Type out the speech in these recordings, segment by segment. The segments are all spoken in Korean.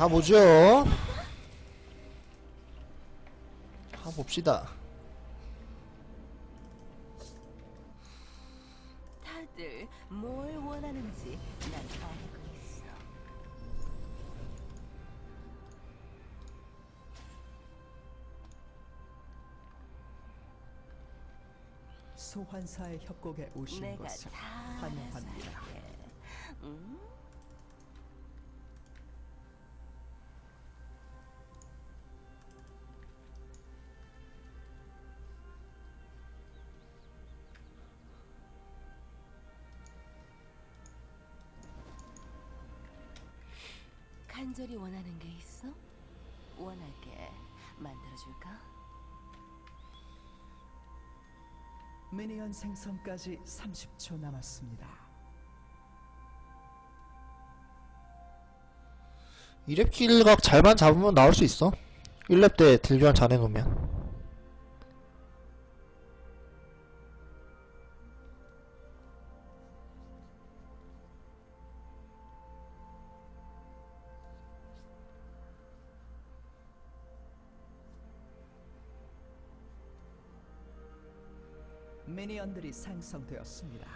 가보죠. 가봅시다. 다들 뭘 원하는지 난 알고 있어. 소환사의 협곡에 오신 내가 것을 다 환영합니다. 알아서 할게. 음? 간절히 원하는 게 있어? 원하게 만들어줄까? 미니언 생성까지 30초 남았습니다. 이랩 킬각 잘만 잡으면 나올 수 있어. 1렙 때 딜교환 잘 해놓으면. 미니언들이 생성되었습니다.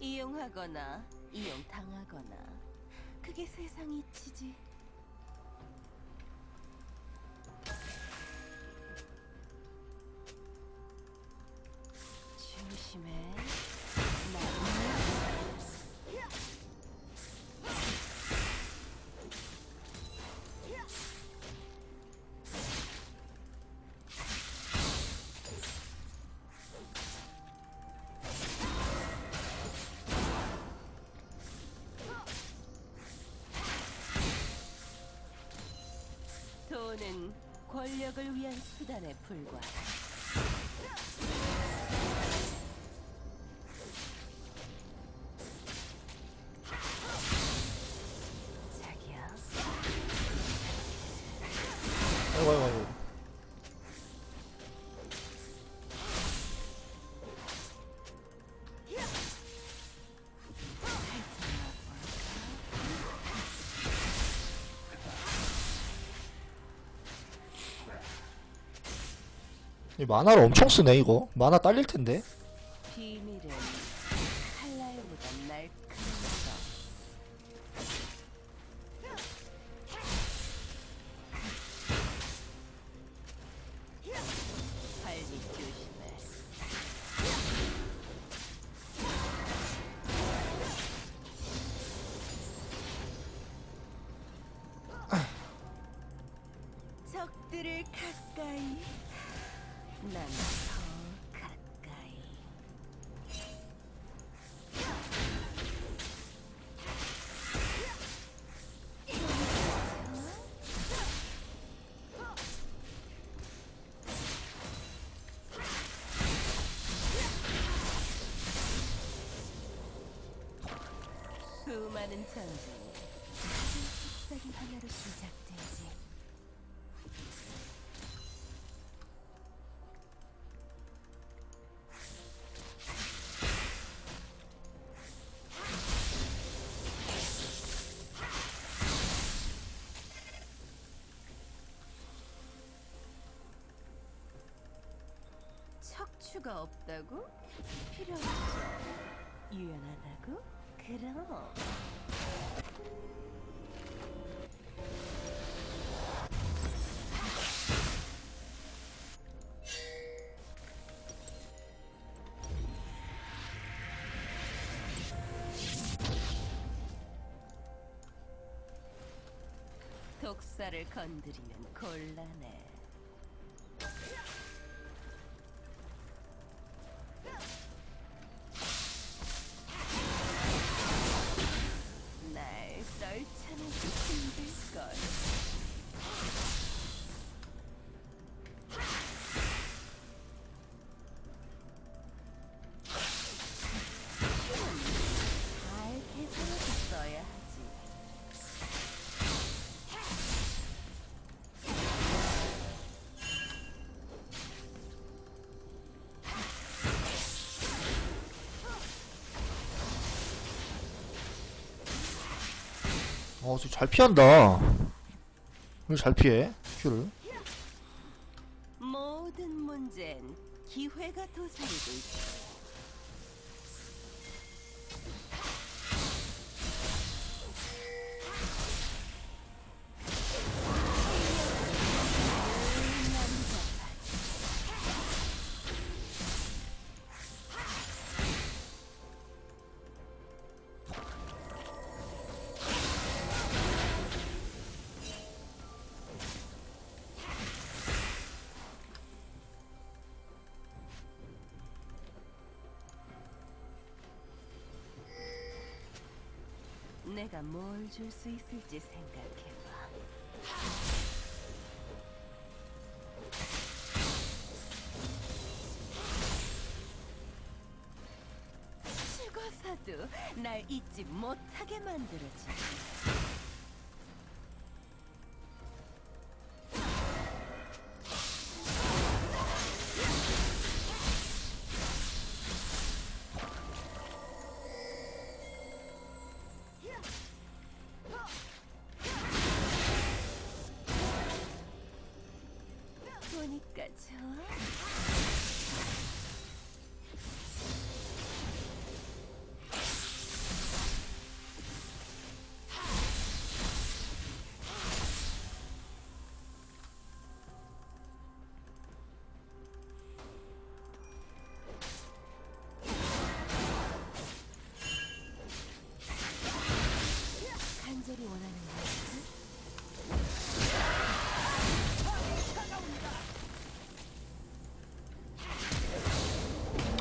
이용하거나 이용당하거나 그게 세상 이치지. 조심해. 돈은 권력을 위한 수단에 불과하다. 만화를 엄청 쓰네, 이거. 만화 딸릴 텐데. 수많은 전쟁이 작은 속삭임 하나로 시작되지 척추가 없다고? 필요 없죠. 유연하다고? 그럼. 독사를 건드리면 곤란해. 어, 저잘 피한다. 왜 잘 피해? 큐를. 내가 뭘 줄 수 있을지 생각해봐. 죽어서도 날 잊지 못하게 만들어주지.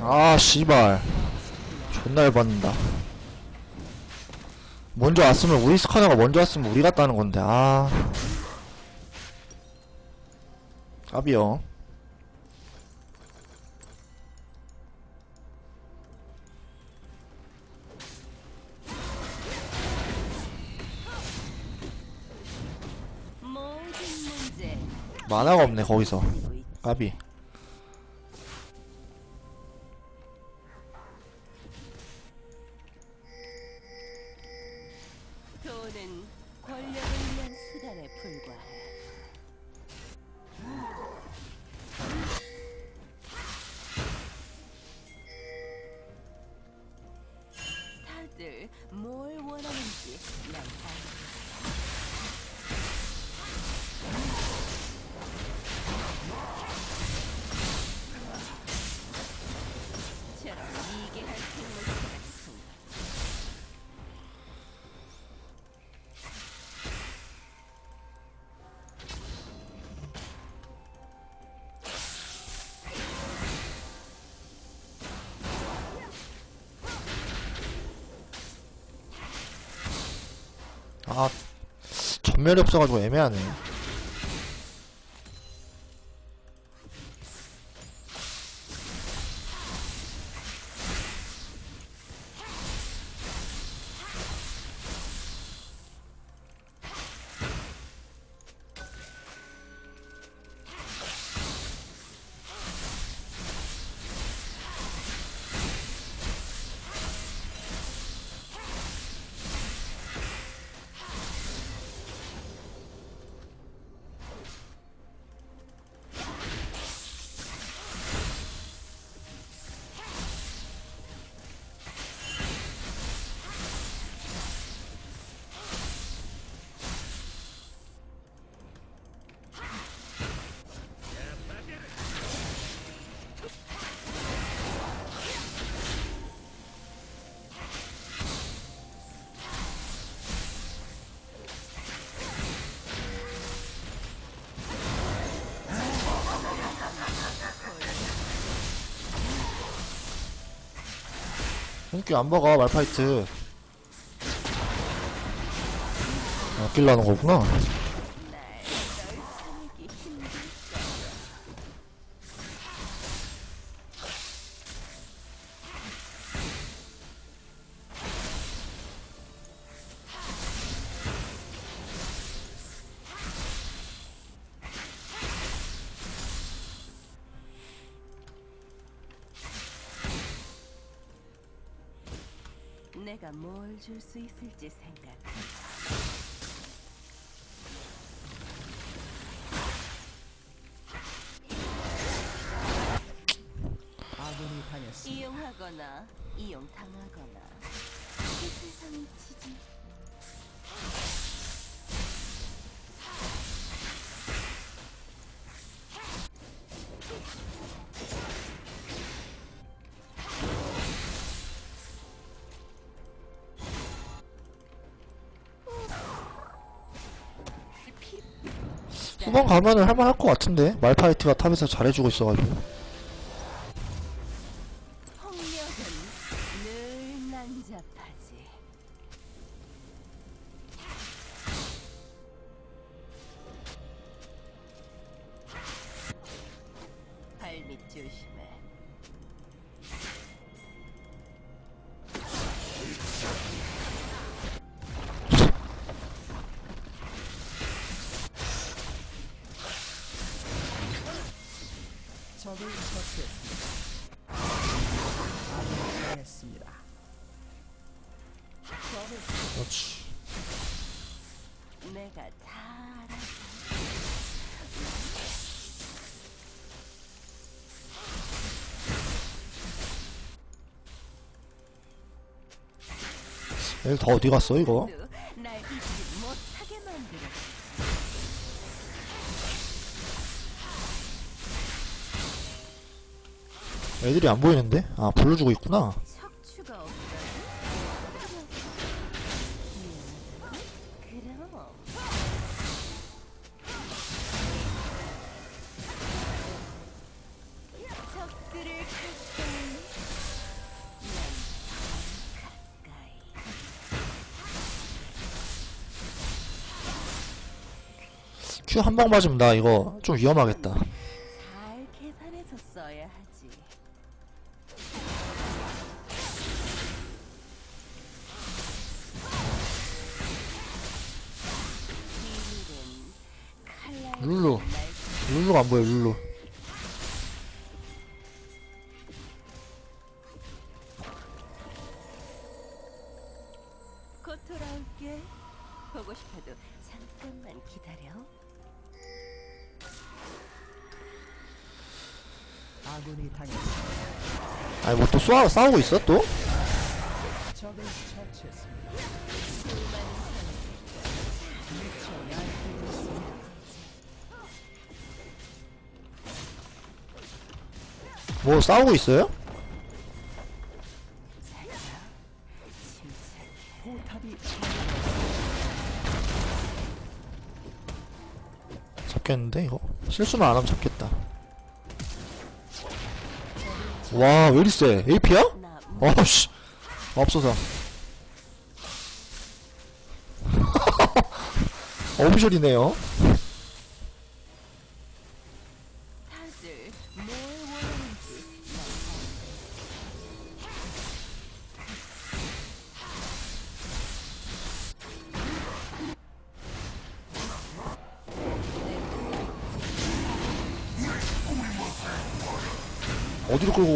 아, 씨발. 존나 열받는다. 먼저 왔으면, 우리 스카너가 먼저 왔으면 우리 갔다는 건데, 아. 까비요. 만화가 없네, 거기서. 까비. 전멸이 없어가지고 애매하네. 인기 안 먹어, 말파이트. 아끼려는 거구나. 내가 뭘 줄 수 있을지 생각. 아군이 당했습니다. 이용하거나 이용당하거나 이 세상이 치지. 후반 가면은 할만할 것 같은데. 말파이트가 탑에서 잘해주고 있어가지고 얘들 다 어디 갔어 이거 애들이 안 보이는데? 아 불러주고 있구나 큐 한 방 맞으면 나 이거 좀 위험하겠다 잘 계산해서 써야 하지 비밀은 칼날 룰루. 날 룰루가 안 보여 룰루 곧 돌아올게. 보고 싶어도 잠깐만 기다려. 아니 뭐또 싸우, 싸우고 있어 또? 뭐 싸우고 있어요? 잡겠는데 이거? 실수만 안 하면 잡겠다 와 왜 이리 세? AP야? 나 어씨 없어서 어비셜이네요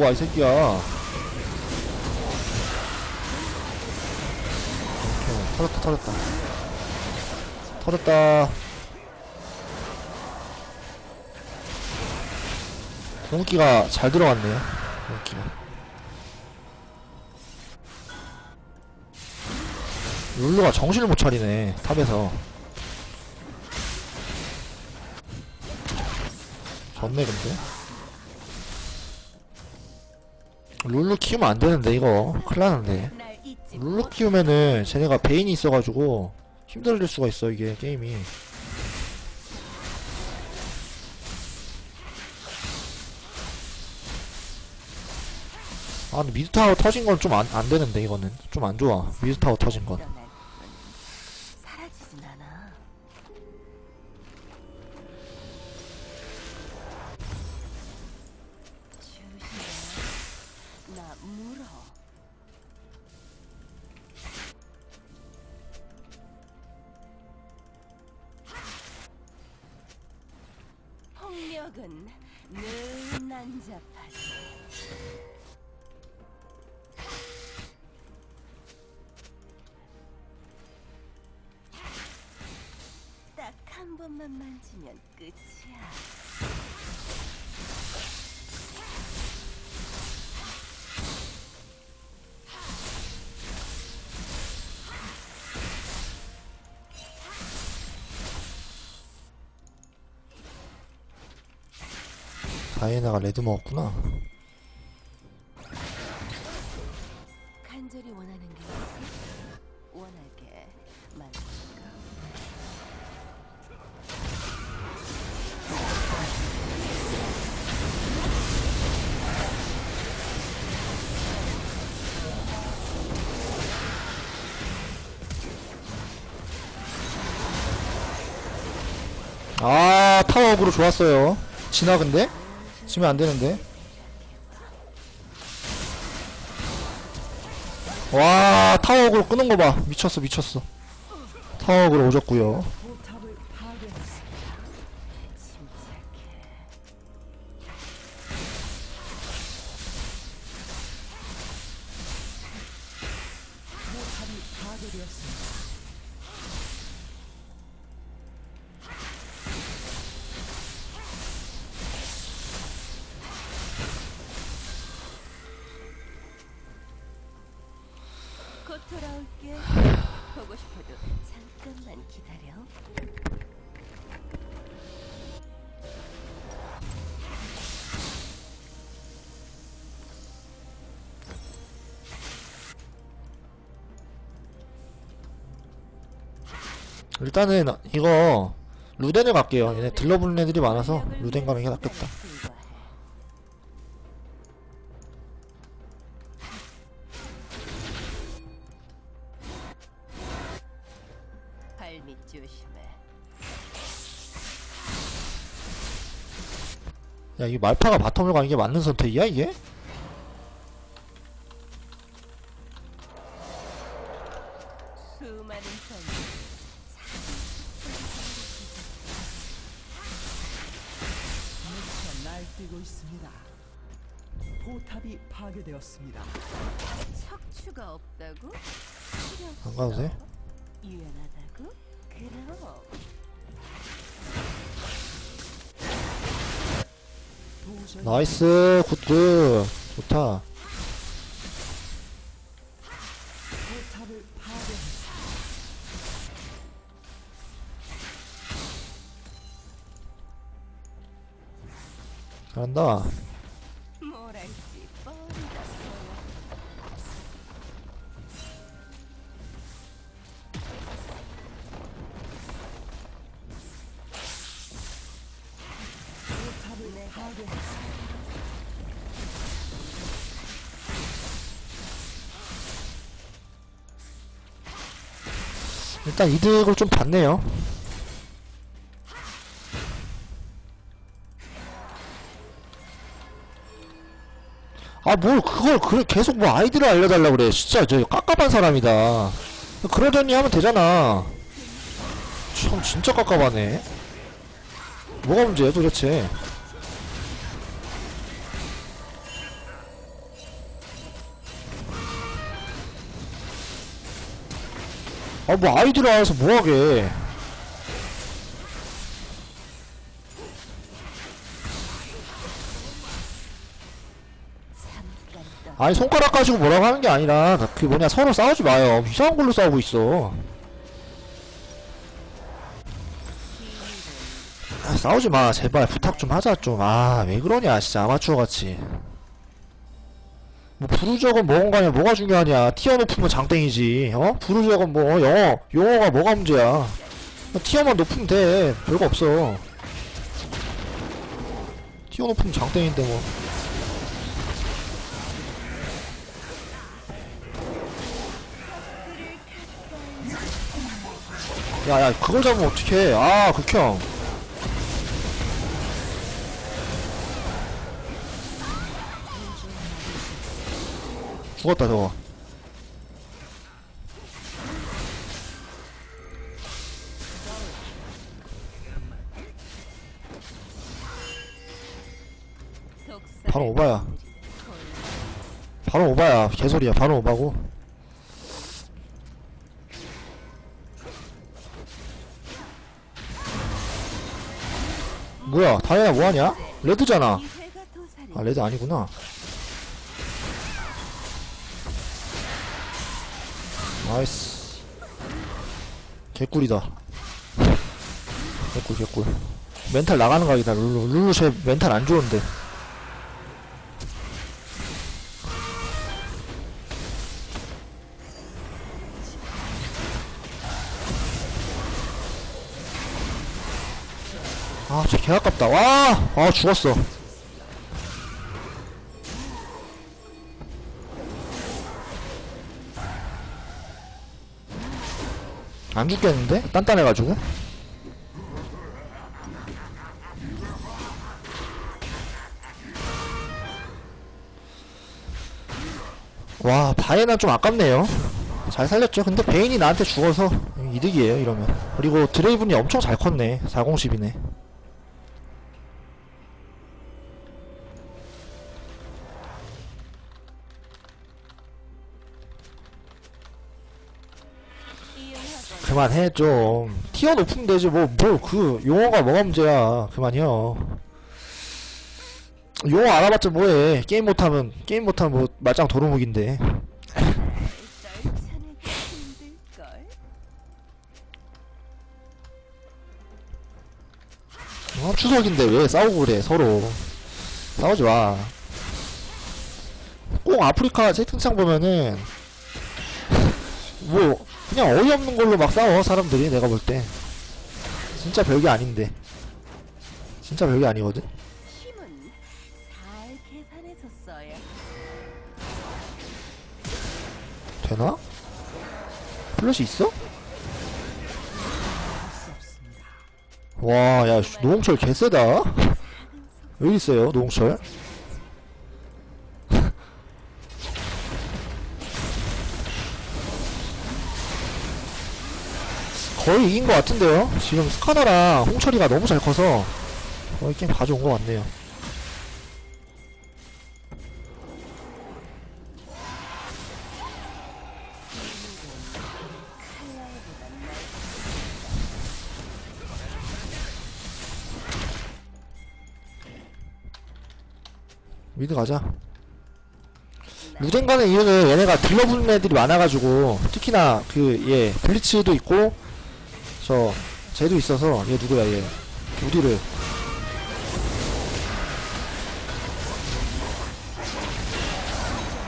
끌고 가이 새끼야. 오케이 터졌다 터졌다. 터졌다. 공기가 잘 들어갔네요 공기가. 룰루가 정신을 못 차리네 탑에서. 졌네 근데 룰루 키우면 안 되는데 이거. 큰일 나는데. 룰루 키우면은 쟤네가 베인이 있어가지고 힘들어질 수가 있어 이게 게임이. 아 근데 미드타워 터진 건 좀 안 안 되는데 이거는. 좀 안 좋아. 미드타워 터진 건 한 번만 만지면 끝이야. 다이애나가 레드 먹었구나. 아, 타워 어그로 좋았어요. 지나 근데? 지면 안 되는데. 와, 타워 어그로 끄는 거 봐. 미쳤어, 미쳤어. 타워 어그로 오졌고요. 일단은 이거 루덴을 갈게요. 얘네 들러붙는 애들이 많아서 루덴 가는 게 낫겠다. 야, 이 말파가 바텀을 가는 게 맞는 선택이야, 이게? 탑을 파괴했습니다. 잘한다. 일단 이득을 좀 봤네요. 아, 뭘, 그걸, 그래, 계속 뭐 아이디를 알려달라 그래. 진짜, 저, 깝깝한 사람이다. 그러더니 하면 되잖아. 참, 진짜 깝깝하네. 뭐가 문제야, 도대체. 아, 뭐 아이디를 알아서 뭐하게. 아니 손가락 가지고 뭐라고 하는 게 아니라 그 뭐냐 서로 싸우지 마요. 이상한 걸로 싸우고 있어. 아, 싸우지 마. 제발 부탁 좀 하자 좀 아 왜 그러냐 진짜. 아마추어 같이 뭐 부르적은 뭐건가냐 뭐가 중요하냐? 티어 높으면 장땡이지 어? 부르적은 뭐 영어 용어가 뭐가 문제야? 티어만 높으면 돼. 별거 없어. 티어 높으면 장땡인데 뭐. 야야 그걸 잡으면 어떡해? 아 극혐 죽었다 저거. 바로 오바야. 바로 오바야 개소리야. 바로 오바고. 뭐야 다이아 뭐하냐? 레드잖아. 아 레드 아니구나 개꿀이다. 개꿀, 개꿀. 멘탈 나가는 각이다, 룰루. 룰루 쟤 멘탈 안 좋은데. 아, 쟤 개 아깝다. 와! 아, 죽었어. 안 죽겠는데? 단단해가지고? 와 바에는 좀 아깝네요. 잘 살렸죠. 근데 베인이 나한테 죽어서 이득이에요 이러면. 그리고 드레이븐이 엄청 잘 컸네 4010이네 그만해 좀. 티어 높으면 되지 뭐 뭐 그 용어가 뭐가 문제야. 그만이요. 용어 알아봤자 뭐해. 게임 못하면 게임 못하면 뭐 말짱 도루묵인데. 어, 추석인데 왜 싸우고 그래 서로. 싸우지 마. 꼭 아프리카 채팅창 보면은 뭐 그냥 어이없는 걸로 막 싸워 사람들이 내가 볼 때 진짜 별게 아닌데 진짜 별게 아니거든. 힘은 잘 계산해서 써야 되나? 플래시 있어? 와, 야, 씨, 노홍철 개쎄다. 여기 있어요, 노홍철. 거의 이긴 것 같은데요? 지금 스카너랑 홍철이가 너무 잘 커서 거의 게임 가져온 것 같네요. 미드 가자. 루덴 가는 이유는 얘네가 딜러 붙는 애들이 많아가지고 특히나 그얘 블리츠도 있고 저 쟤도 있어서 얘 누구야 얘? 우디를.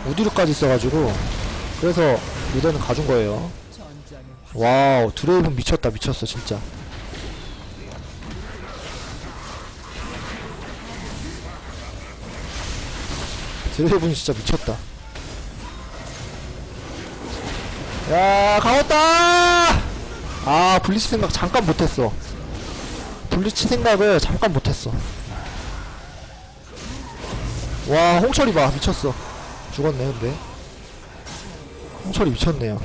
우디르까지 있어가지고 그래서 루덴은 가준 거예요. 와우 드레이븐 미쳤다 미쳤어 진짜. 드레이븐 진짜 미쳤다. 야 가웠다 아 블리치 생각 잠깐 못했어. 블리치 생각을 잠깐 못했어. 와 홍철이 봐. 미쳤어. 죽었네 근데. 홍철이 미쳤네요.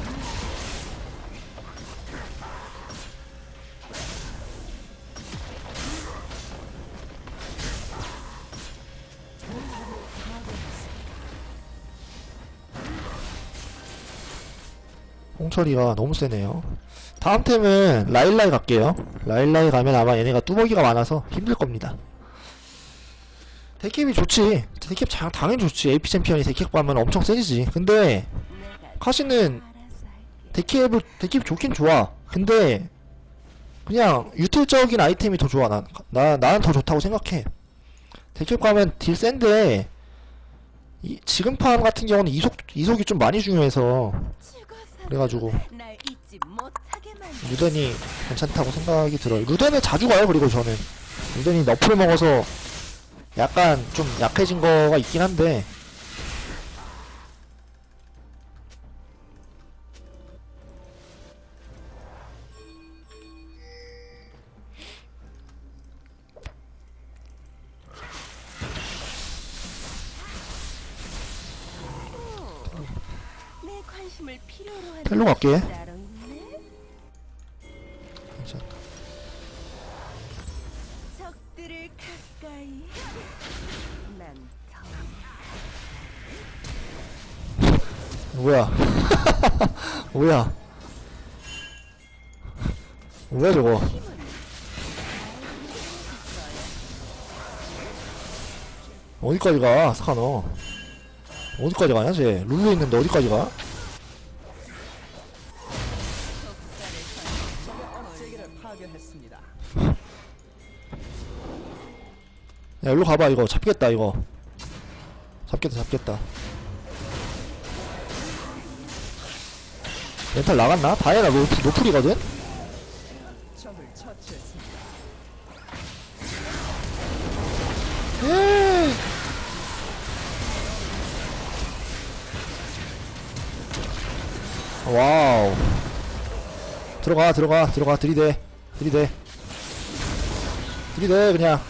홍철이가 너무 세네요. 다음 템은 라일라이 갈게요. 라일라이 가면 아마 얘네가 뚜벅이가 많아서 힘들 겁니다. 데캡이 좋지. 데캡 장, 당연히 좋지. AP 챔피언이 데캡 가면 엄청 세지지. 근데 카시는. 데캡을 데캡 좋긴 좋아. 근데 그냥 유틸적인 아이템이 더 좋아. 난, 나 나는 더 좋다고 생각해. 데캡 가면 딜 센데 이, 지금 판 같은 경우는 이속 이속이 좀 많이 중요해서 그래가지고 루덴이 괜찮다고 생각이 들어요. 루덴을 자주 가요. 그리고 저는 루덴이 너프를 먹어서 약간 좀 약해진 거가 있긴 한데 텔로 갈게. 뭐야? 뭐야? 뭐야 저거? 어디까지 가 스카너? 어디까지 가냐 쟤? 룰루 있는데 어디까지 가? 야 일로 가봐 이거. 잡겠다 이거. 잡겠다 잡겠다. 멘탈 나갔나? 다이애나 노, 노플이거든? 에이. 와우. 들어가 들어가 들어가. 들이대 들이대. 들이대 그냥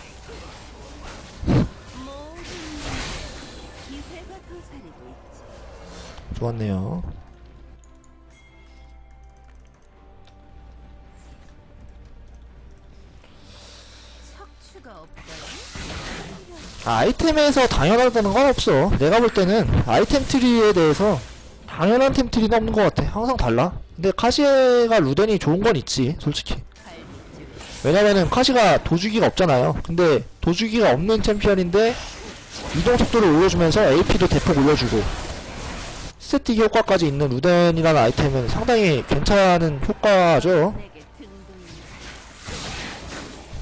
좋았네요? 아, 아이템에서 당연하다는 건 없어 내가 볼 때는 아이템 트리에 대해서 당연한 템 트리는 없는 것 같아 항상 달라 근데 카시에가 루덴이 좋은 건 있지 솔직히. 왜냐면은 카시가 도주기가 없잖아요. 근데 도주기가 없는 챔피언인데 이동 속도를 올려주면서 AP도 대폭 올려주고 스태틱 효과까지 있는 루덴이라는 아이템은 상당히 괜찮은 효과죠.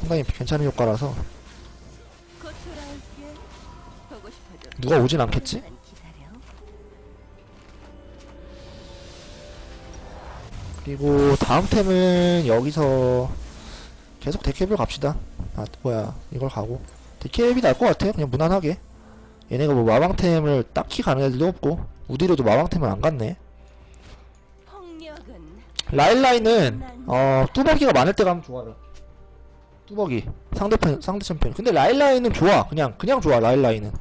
상당히 괜찮은 효과라서 누가 오진 않겠지? 그리고 다음 템은 여기서 계속 데캡을 갑시다. 아 뭐야 이걸 가고 데캡이 날 것 같아요. 그냥 무난하게 얘네가 뭐 마방템을 딱히 가는 애들도 없고 우디로도 마방템을 안 갔네. 라일라이는 어 뚜벅이가 많을 때 가면 좋아요. 뚜벅이 상대편 상대 챔피언. 근데 라일라이는 좋아. 그냥 그냥 좋아. 라일라이는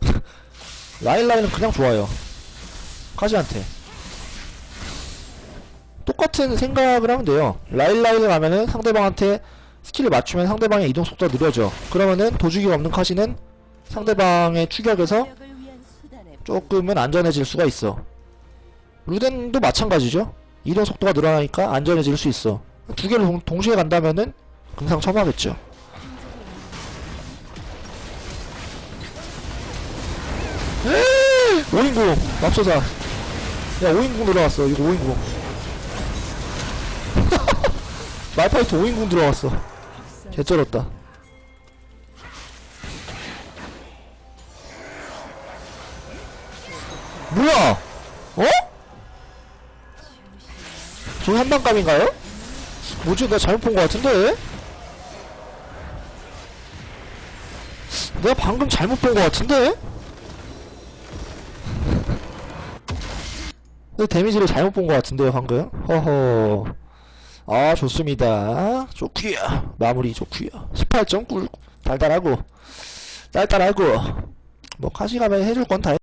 라일라이는 그냥 좋아요. 카지한테 똑같은 생각을 하면 돼요. 라일라이를 가면은 상대방한테 스킬을 맞추면 상대방의 이동 속도가 느려져. 그러면은 도주기가 없는 카시는 상대방의 추격에서 조금은 안전해질 수가 있어. 루덴도 마찬가지죠. 이동 속도가 늘어나니까 안전해질 수 있어. 두 개를 동, 동시에 간다면은 금상첨화겠죠. 에이! 5인궁 맙소사. 야 5인궁 들어왔어. 이거 5인궁. 말파이트 5인궁 들어왔어. 개쩔었다. 뭐야? 어? 저 한방감인가요? 뭐지? 내가 잘못 본 것 같은데? 내가 방금 잘못 본 것 같은데? 내 데미지를 잘못 본 것 같은데요, 방금? 허허. 아, 좋습니다. 좋구요. 마무리 좋구요. 18.9. 달달하고. 딸딸하고. 뭐, 카시가면 해줄 건 다